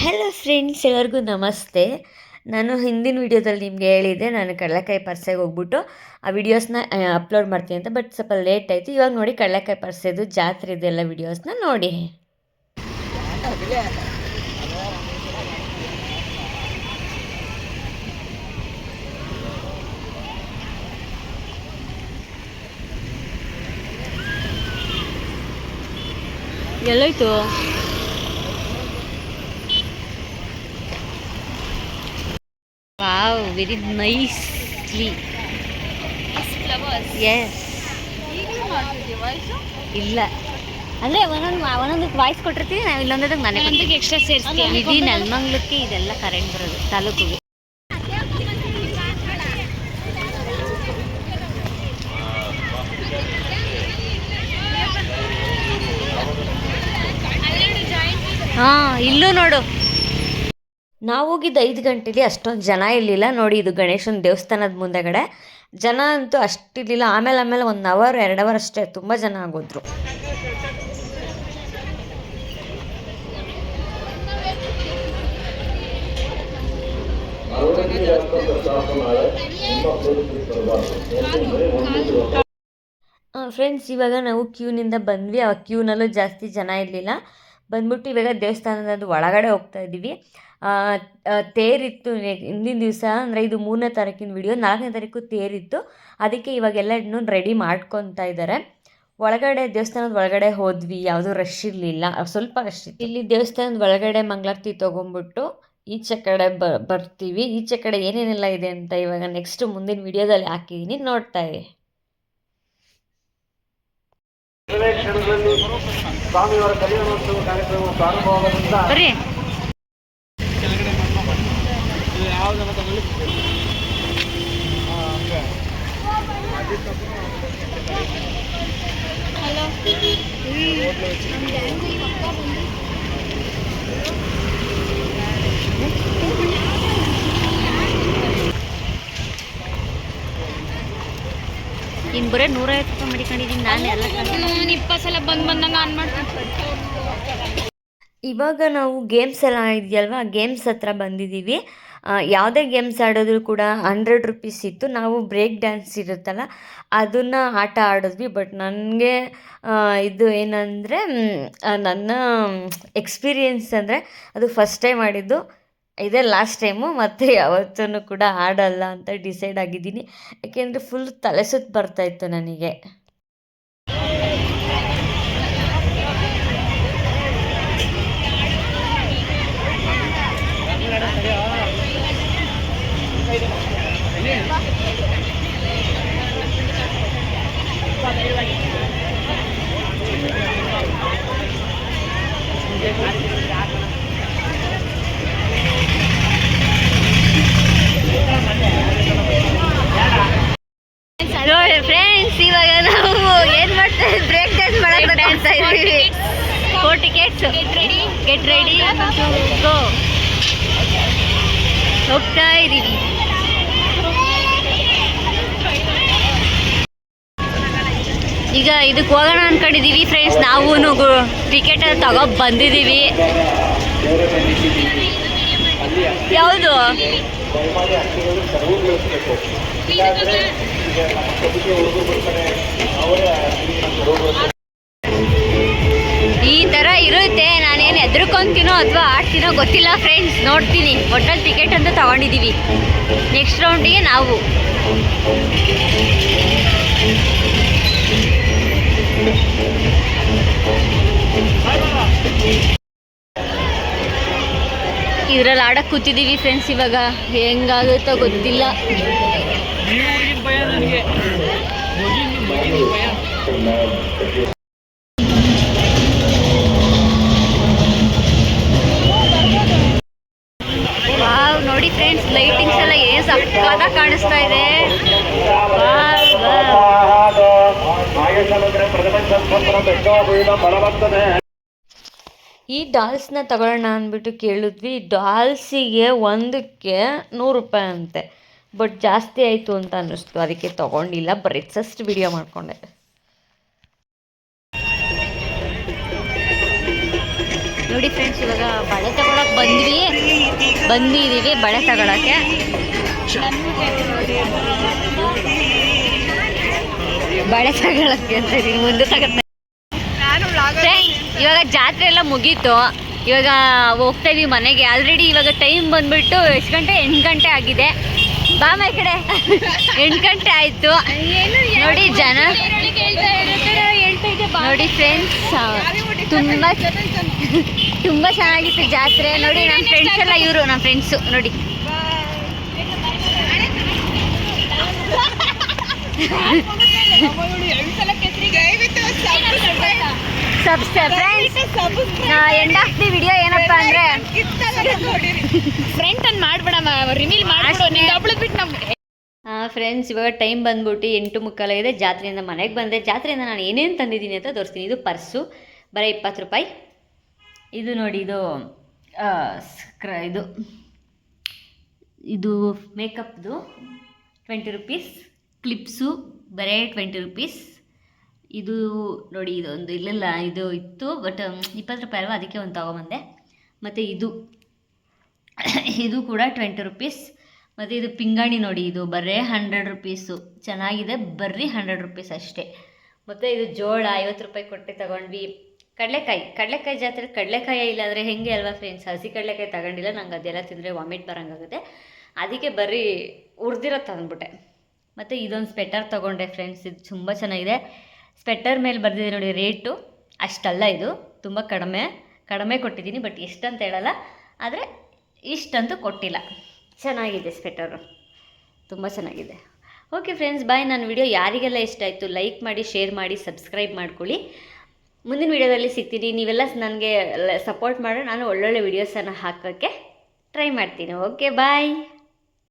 Hello friends ಎಲ್ಲರಿಗೂ ನಮಸ್ತೆ. ನಾನು ಹಿಂದಿನ ವೀಡಿಯೋದಲ್ಲಿ ನಿಮಗೆ ಹೇಳಿದ್ದೆ, ನಾನು ಕಡಲೆಕಾಯಿ ಪರ್ಸೆಗೆ ಹೋಗ್ಬಿಟ್ಟು ಆ ವಿಡಿಯೋಸ್ನ ಅಪ್ಲೋಡ್ ಮಾಡ್ತೀನಿ ಅಂತ ಬಟ್ ಸ್ವಲ್ಪ ಲೇಟ್ ಆಯಿತು. ಇವಾಗ ನೋಡಿ ಕಡಲೆಕಾಯಿ ಪರ್ಸೆದು ಜಾತ್ರೆ ಇದೆಲ್ಲ ವಿಡಿಯೋಸ್ನ ನೋಡಿ. ಎಲ್ಲೋಯ್ತು? ವಾವ್ ವೆರಿ ನೈಸ್ಲಿ ಎಸ್ ಇಲ್ಲ. ಅಂದರೆ ಒಂದೊಂದು ಒಂದೊಂದಕ್ಕೆ ವಾಯ್ಸ್ ಕೊಟ್ಟಿರ್ತೀವಿ ನಾವು ಇಲ್ಲೊಂದಕ್ಕೆ ಮನೆ extra ಸೇರ್ಸ್ತೀಯ? ಇಡೀ ನೆಲಮಂಗ್ಲಕ್ಕೆ ಇದೆಲ್ಲ ಕರೆಂಟ್ ಬರೋದು ತಾಲೂಕಿಗೆ. ಹಾಂ ಇಲ್ಲೂ ನೋಡು. ನಾವು ಹೋಗಿದ್ದ ಐದು ಗಂಟೆಲಿ ಅಷ್ಟೊಂದು ಜನ ಇರಲಿಲ್ಲ. ನೋಡಿ ಇದು ಗಣೇಶನ ದೇವಸ್ಥಾನದ ಮುಂದೆಗಡೆ. ಜನ ಅಂತೂ ಅಷ್ಟಿರಲಿಲ್ಲ ಆಮೇಲೆ ಆಮೇಲೆ ಒಂದು ಅವರ್, ಎರಡು ಅವರ್ ಅಷ್ಟೇ ತುಂಬ ಜನ ಆಗೋದ್ರು. ಫ್ರೆಂಡ್ಸ್ ಇವಾಗ ನಾವು ಕ್ಯೂನಿಂದ ಬಂದ್ವಿ. ಆ ಕ್ಯೂನಲ್ಲೂ ಜಾಸ್ತಿ ಜನ ಇರಲಿಲ್ಲ. ಬಂದ್ಬಿಟ್ಟು ಇವಾಗ ದೇವಸ್ಥಾನದ ಒಳಗಡೆ ಹೋಗ್ತಾ ಇದ್ದೀವಿ ತೇರಿತ್ತು ಹಿಂದಿನ ದಿವಸ ಅಂದರೆ ಇದು ಮೂರನೇ ತಾರೀಕಿನ ವಿಡಿಯೋ ನಾಲ್ಕನೇ ತಾರೀಕು ತೇರಿತ್ತು. ಅದಕ್ಕೆ ಇವಾಗೆಲ್ಲ ಇನ್ನೂ ರೆಡಿ ಮಾಡ್ಕೊತಾ ಇದ್ದಾರೆ ಒಳಗಡೆ ದೇವಸ್ಥಾನದ ಒಳಗಡೆ ಹೋದ್ವಿ ಯಾವುದೂ ರಶ್ ಇರಲಿಲ್ಲ. ಸ್ವಲ್ಪ ರಶ್ ಇತ್ತು. ಇಲ್ಲಿ ದೇವಸ್ಥಾನದ ಒಳಗಡೆ ಮಂಗಳಾರತಿ ತೊಗೊಂಬಿಟ್ಟು ಈಚೆ ಕಡೆ ಬ ಬರ್ತೀವಿ. ಈಚೆ ಕಡೆ ಏನೇನೆಲ್ಲ ಇದೆ ಅಂತ ಇವಾಗ ನೆಕ್ಸ್ಟ್ ಮುಂದಿನ ವಿಡಿಯೋದಲ್ಲಿ ಹಾಕಿದ್ದೀನಿ ನೋಡ್ತಾ ಇದೆ ಸ್ವಾಮಿಯವರ ಕಲ್ಯಾಣೋತ್ಸವ ಕಾರ್ಯಕ್ರಮ ಪ್ರಾರಂಭವಾಗೋದ್ರಿಂದ ಬರ್ರಿ ಇನ್ನು ಬರೀ ನೂರೈವತ್ತು ರೂಪಾಯಿ ಮಡಿಕೊಂಡಿದ್ದೀನಿ ನಾನು ಎಲ್ಲ ನಾನು ಇಪ್ಪತ್ತು ಸಲ ಬಂದ್ ಬಂದಂಗ ಆನ್ ಮಾಡ್ತೀನಿ. ಇವಾಗ ನಾವು ಗೇಮ್ಸ್ ಎಲ್ಲ ಇದೆಯಲ್ವಾ ಗೇಮ್ಸ್ ಹತ್ರ ಬಂದಿದ್ದೀವಿ. ಯಾವುದೇ ಗೇಮ್ಸ್ ಆಡಿದ್ರು ಕೂಡ ಹಂಡ್ರೆಡ್ ರುಪೀಸ್ ಇತ್ತು. ನಾವು ಬ್ರೇಕ್ ಡ್ಯಾನ್ಸ್ ಇರುತ್ತಲ್ಲ, ಅದನ್ನು ಆಟ ಆಡಿದ್ವಿ. ಬಟ್ ನನಗೆ ಇದು ಏನಂದರೆ ನನ್ನ ಎಕ್ಸ್ಪೀರಿಯೆನ್ಸ್ ಅಂದರೆ ಅದು ಫಸ್ಟ್ ಟೈಮ್ ಆಡಿದ್ದು. ಇದೇ ಲಾಸ್ಟ್ ಟೈಮು ಮತ್ತು ಯಾವತ್ತೂ ಕೂಡ ಆಡಲ್ಲ ಅಂತ ಡಿಸೈಡ್ ಆಗಿದ್ದೀನಿ. ಯಾಕೆಂದರೆ ಫುಲ್ ತಲೆ ಸುತ್ತು ಬರ್ತಾಯಿತ್ತು ನನಗೆ. ಫ್ರೆಂಡ್ಸ್ ಇವಾಗ ನಾವು ಏನ್ ಮಾಡ್ತಾ ಬ್ರೇಕ್ ಡ್ಯಾನ್ಸ್ ಹೋಗ್ತಾ ಇದೀವಿ. Four tickets. Get ready go ಹೋಗ್ತಾ ಇದ್ದೀವಿ ಈಗ ಇದಕ್ಕೆ ಹೋಗೋಣ ಅನ್ಕೊಂಡಿದೀವಿ ಫ್ರೆಂಡ್ಸ್ ನಾವು ಟಿಕೆಟ್ ತಗೋ ಬಂದಿದ್ದೀವಿ ಯಾವುದು? ಈ ಥರ ಇರುತ್ತೆ. ನಾನೇನು ಹೆದರ್ಕೊಂತೀನೋ ಅಥವಾ ಆಡ್ತೀನೋ ಗೊತ್ತಿಲ್ಲ ಫ್ರೆಂಡ್ಸ್ ನೋಡ್ತೀನಿ. ಒಟ್ಟಲ್ಲಿ ಟಿಕೆಟ್ ಅಂತ ತಗೊಂಡಿದ್ದೀವಿ ನೆಕ್ಸ್ಟ್ ರೌಂಡಿಗೆ ನಾವು. ಇದ್ರಲ್ಲಿ ಆಡಕ್ ಕೂತಿದ್ದೀವಿ ಫ್ರೆಂಡ್ಸ್ ಇವಾಗ. ಹೆಂಗಾಗುತ್ತೋ ಗೊತ್ತಿಲ್ಲ. ನೋಡಿ ಫ್ರೆಂಡ್ಸ್ ಲೈಟಿಂಗ್ಸ್ ಎಲ್ಲ ಏನು ಸಕ್ಕತ್ತಾಗಿ ಕಾಣಿಸ್ತಾ ಇದೆ. ಈ ಡಾಲ್ಸ್ನ ತಗೊಳ್ಳೋಣ ಅಂದ್ಬಿಟ್ಟು ಕೇಳಿದ್ವಿ. ಡಾಲ್ಸಿಗೆ ಒಂದಕ್ಕೆ ನೂರು ರೂಪಾಯಿ ಅಂತೆ. ಬಟ್ ಜಾಸ್ತಿ ಆಯಿತು ಅಂತ ಅನ್ನಿಸ್ತು. ಅದಕ್ಕೆ ತಗೊಂಡಿಲ್ಲ. ಬರೀ ವಿಡಿಯೋ ಮಾಡಿಕೊಂಡೆ. ನೋಡಿ ಫ್ರೆಂಡ್ಸ್, ಇವಾಗ ಬಳೆ ತಗೊಳಕ್ ಬಂದ್ವಿ. ಬಂದಿದ್ದೀವಿ ಬಳೆ ತಗೊಳಕ್ಕೆ. ಬಳೆ ತಗೊಳಕ್ಕೆ ಅಂತ ಮುಂದೆ ತಗತ್ತೆ ಇವಾಗ ಜಾತ್ರೆ ಎಲ್ಲ ಮುಗೀತು. ಇವಾಗ ಹೋಗ್ತಾ ಇದೀವಿ ಮನೆಗೆ. ಆಲ್ರೆಡಿ ಇವಾಗ ಟೈಮ್ ಬಂದ್ಬಿಟ್ಟು ಎಷ್ಟು ಗಂಟೆ? ಎಂಟು ಗಂಟೆ ಆಗಿದೆ. ಬಾಮ ಈ ಕಡೆ. ಎಂಟು ಗಂಟೆ ಆಯಿತು. ನೋಡಿ ಜನ. ನೋಡಿ ಫ್ರೆಂಡ್ಸ್ ತುಂಬ ತುಂಬ ಚೆನ್ನಾಗಿತ್ತು ಜಾತ್ರೆ. ನೋಡಿ ನಮ್ಮ ಫ್ರೆಂಡ್ಸ್ ಎಲ್ಲ ಇವರು ನಮ್ಮ ಫ್ರೆಂಡ್ಸು ನೋಡಿ. ಫ್ರೆಂಡ್ಸ್ ಇವಾಗ ಟೈಮ್ ಬಂದ್ಬಿಟ್ಟು ಎಂಟು ಮುಕ್ಕಾಲಾಗಿದೆ ಜಾತ್ರೆಯಿಂದ ಮನೆಗೆ ಬಂದೆ. ಜಾತ್ರೆಯಿಂದ ನಾನು ಏನೇನು ತಂದಿದ್ದೀನಿ ಅಂತ ತೋರಿಸ್ತೀನಿ. ಇದು ಪರ್ಸು. ಬರೀ ಇಪ್ಪತ್ತು ರೂಪಾಯಿ. ಇದು ನೋಡಿ, ಇದು ಸ್ಕ್ರ, ಇದು. ಇದು ಮೇಕಪ್ದು ಟ್ವೆಂಟಿ ರುಪೀಸ್ ಕ್ಲಿಪ್ಸು ಬರೇ ಟ್ವೆಂಟಿ ರುಪೀಸ್ ಇದು ನೋಡಿ, ಇದೊಂದು ಇಲ್ಲಿಲ್ಲ, ಇದು ಇತ್ತು ಬಟ್ ಇಪ್ಪತ್ತು ರೂಪಾಯಿ ಅಲ್ವಾ, ಅದಕ್ಕೆ ಒಂದು ತೊಗೊಂಬಂದೆ. ಮತ್ತು ಇದು ಇದು ಕೂಡ ಟ್ವೆಂಟಿ ರುಪೀಸ್ ಮತ್ತು ಇದು ಪಿಂಗಾಣಿ ನೋಡಿ, ಇದು ಬರೀ ಹಂಡ್ರೆಡ್ ರುಪೀಸು ಚೆನ್ನಾಗಿದೆ, ಬರ್ರಿ ಹಂಡ್ರೆಡ್ ರುಪೀಸ್ ಅಷ್ಟೇ. ಮತ್ತು ಇದು ಜೋಳ, ಐವತ್ತು ರೂಪಾಯಿ ಕೊಟ್ಟೆ ತಗೊಂಡ್ವಿ. ಕಡಲೆಕಾಯಿ ಕಡಲೆಕಾಯಿ ಜಾತ್ರೆ ಕಡಲೆಕಾಯಿ ಇಲ್ಲಾಂದರೆ ಹೆಂಗೆ ಅಲ್ವಾ ಫ್ರೆಂಡ್ಸ್ ಹಸಿ ಕಡಲೆಕಾಯಿ ತಗೊಂಡಿಲ್ಲ, ನಂಗೆ ಅದೆಲ್ಲ ತಿಂದರೆ ವಾಮಿಟ್ ಬರೋಂಗಾಗುತ್ತೆ. ಅದಕ್ಕೆ ಬರೀ ಉರ್ದಿರೋ ತಂದ್ಬಿಟ್ಟೆ. ಮತ್ತು ಇದೊಂದು ಸ್ವೆಟರ್ ತೊಗೊಂಡೆ ಫ್ರೆಂಡ್ಸ್ ಇದು ತುಂಬ ಚೆನ್ನಾಗಿದೆ. ಸ್ವೆಟರ್ ಮೇಲೆ ಬರ್ದಿದೆ ನೋಡಿ ರೇಟು ಅಷ್ಟಲ್ಲ ಇದು, ತುಂಬ ಕಡಿಮೆ ಕಡಿಮೆ ಕೊಟ್ಟಿದ್ದೀನಿ ಬಟ್ ಎಷ್ಟಂತ ಹೇಳಲ್ಲ. ಆದರೆ ಇಷ್ಟಂತೂ ಕೊಟ್ಟಿಲ್ಲ. ಚೆನ್ನಾಗಿದೆ ಸ್ವೆಟರು ತುಂಬ ಚೆನ್ನಾಗಿದೆ. ಓಕೆ ಫ್ರೆಂಡ್ಸ್ ಬಾಯ್ ನನ್ನ ವಿಡಿಯೋ ಯಾರಿಗೆಲ್ಲ ಇಷ್ಟ ಆಯಿತು ಲೈಕ್ ಮಾಡಿ ಶೇರ್ ಮಾಡಿ ಸಬ್ಸ್ಕ್ರೈಬ್ ಮಾಡ್ಕೊಳ್ಳಿ. ಮುಂದಿನ ವಿಡಿಯೋದಲ್ಲಿ ಸಿಗ್ತೀನಿ. ನೀವೆಲ್ಲ ನನಗೆ ಸಪೋರ್ಟ್ ಮಾಡೋ ನಾನು ಒಳ್ಳೊಳ್ಳೆ ವೀಡಿಯೋಸನ್ನು ಹಾಕೋಕ್ಕೆ ಟ್ರೈ ಮಾಡ್ತೀನಿ. Okay bye